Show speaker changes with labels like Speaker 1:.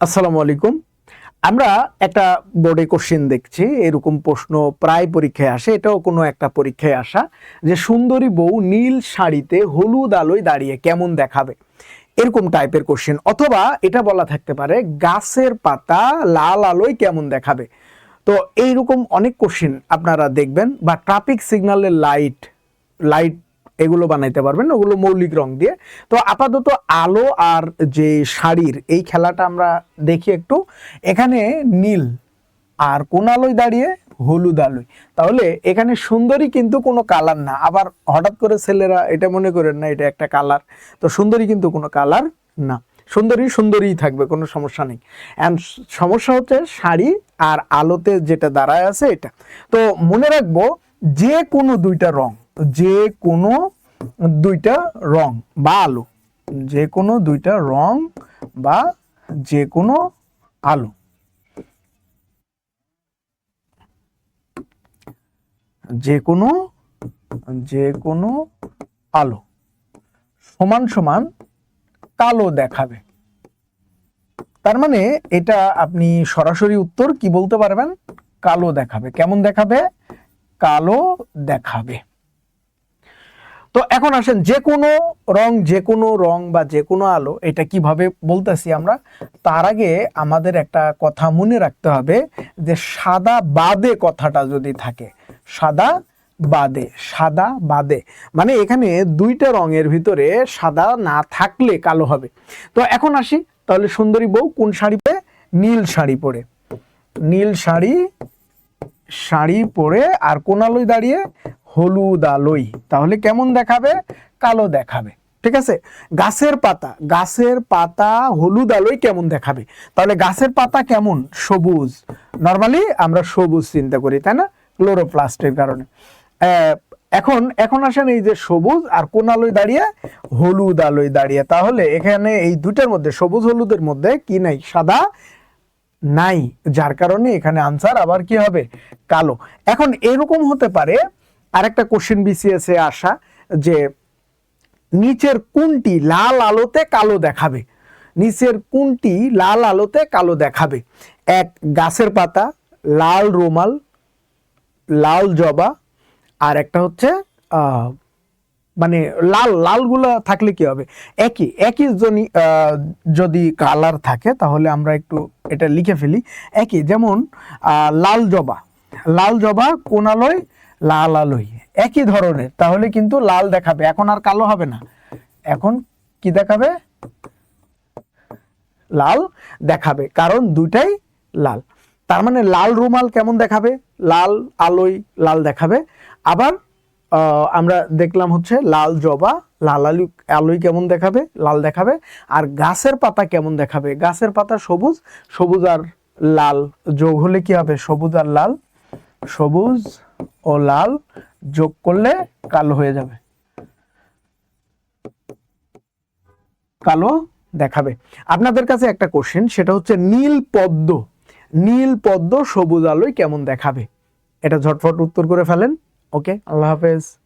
Speaker 1: আসসালামু আলাইকুম। আমরা একটা বোর্ডে কোশ্চেন দেখছি, এরকম প্রশ্ন প্রায় পরীক্ষায় আসে, এটাও কোনো একটা পরীক্ষায় আসা, যে সুন্দরী বউ নীল শাড়িতে হলুদ আলোয় দাঁড়িয়ে কেমন দেখাবে? এরকম টাইপের কোশ্চেন অথবা এটা বলা থাকতে পারে, গাছের পাতা লাল আলোয় কেমন দেখাবে? তো এইরকম অনেক কোশ্চেন আপনারা দেখবেন, বা ট্রাফিক সিগন্যালের লাইট লাইট এগুলো বানাইতে পারবেন, ওগুলো মৌলিক রং দিয়ে। তো আপাতত আলো আর যে শাড়ির এই খেলাটা আমরা দেখি একটু। এখানে নীল আর কোন আলোয় দাঁড়িয়ে হলুদ আলোয়। তাহলে এখানে সুন্দরী কিন্তু কোনো কালার না। আবার হঠাৎ করে ছেলেরা এটা মনে করেন না, এটা একটা কালার। তো সুন্দরী কিন্তু কোনো কালার না। সুন্দরী সুন্দরীই থাকবে, কোনো সমস্যা নেই। অ্যান্ড সমস্যা হচ্ছে শাড়ি আর আলোতে যেটা দাঁড়ায় আছে এটা। তো মনে রাখব যে কোনো দুইটা রং, যে কোনো দুইটা রং বা আলো। যে কোনো দুইটা রং বা যে কোনো আলো। যে কোনো যে কোনো আলো। সমান সমান কালো দেখাবে। তার মানে এটা আপনি সরাসরি উত্তর কি বলতে পারবেন? কালো দেখাবে। কেমন দেখাবে? কালো দেখাবে। তো এখন আসেন, যে কোনো রং, যে কোনো রং বা যে কোনো আলো, এটা কীভাবে বলতেছি আমরা? তার আগে আমাদের একটা কথা মনে রাখতে হবে যে সাদা বাদে কথাটা যদি থাকে, সাদা বাদে সাদা বাদে মানে এখানে দুইটা রঙের ভিতরে সাদা না থাকলে কালো হবে। তো এখন আসি, তাহলে সুন্দরী বউ কোন শাড়ি পরে? নীল শাড়ি পরে। নীল শাড়ি শাড়ি পরে আর কোন আলোয় দাঁড়িয়ে হলুদ আলোয় তাহলে কেমন দেখাবে? কালো দেখাবে। ঠিক আছে? গাছের পাতা। গাছের পাতা, হলুদ আলোয় কেমন দেখাবে? তাহলে গাছের পাতা কেমন? সবুজ। নর্মালি আমরা সবুজ চিন্তা করি, তাই না? ক্লোরোপ্লাস্টের কারণে। এখন এখন আসেন এই যে সবুজ আর কোন আলোয় দাঁড়িয়ে? হলুদ আলোয় দাঁড়িয়ে। তাহলে এখানে এই দুটার মধ্যে, সবুজ হলুদের মধ্যে কি নাই? সাদা নাই। যার কারণে এখানে আনসার আবার কি হবে? কালো। এখন এরকম হতে পারে আরেকটা কোশ্চেন বিসিএস আসা যে, নিচের কোনটি লাল আলোতে কালো দেখাবে? নিচের কোনটি লাল আলোতে কালো দেখাবে? এক, গাছের পাতা, লাল রুমাল, লাল জবা, আর একটা হচ্ছে মানে লাল, লালগুলা থাকলে কি হবে? একই একই জনি যদি কালার থাকে, তাহলে আমরা একটু এটা লিখে ফেলি। একই, যেমন লাল জবা। লাল জবা কোন আলোয় লাল আলোয় একই ধরনের, তাহলে কিন্তু লাল দেখাবে, এখন আর কালো হবে না। এখন কি দেখাবে? লাল দেখাবে, কারণ দুইটাই লাল। তার মানে লাল রুমাল কেমন দেখাবে? লাল আলোই লাল দেখাবে। আবার আমরা দেখলাম হচ্ছে লাল জবা, লাল আলু আলোয় কেমন দেখাবে? লাল দেখাবে। আর গাছের পাতা কেমন দেখাবে? গাছের পাতা সবুজ সবুজ আর লাল। যোগ হলে কি হবে? সবুজ আর লাল। সবুজ ও লাল যোগ করলে কালো হয়ে যাবে। কালো দেখাবে। আপনাদের কাছে একটা কোশ্চেন সেটা হচ্ছে নীল পদ্ম। নীল পদ্ম সবুজ আলোয় কেমন দেখাবে? এটা ঝটফট উত্তর করে ফেলেন। ওকে আল্লাহ হাফেজ।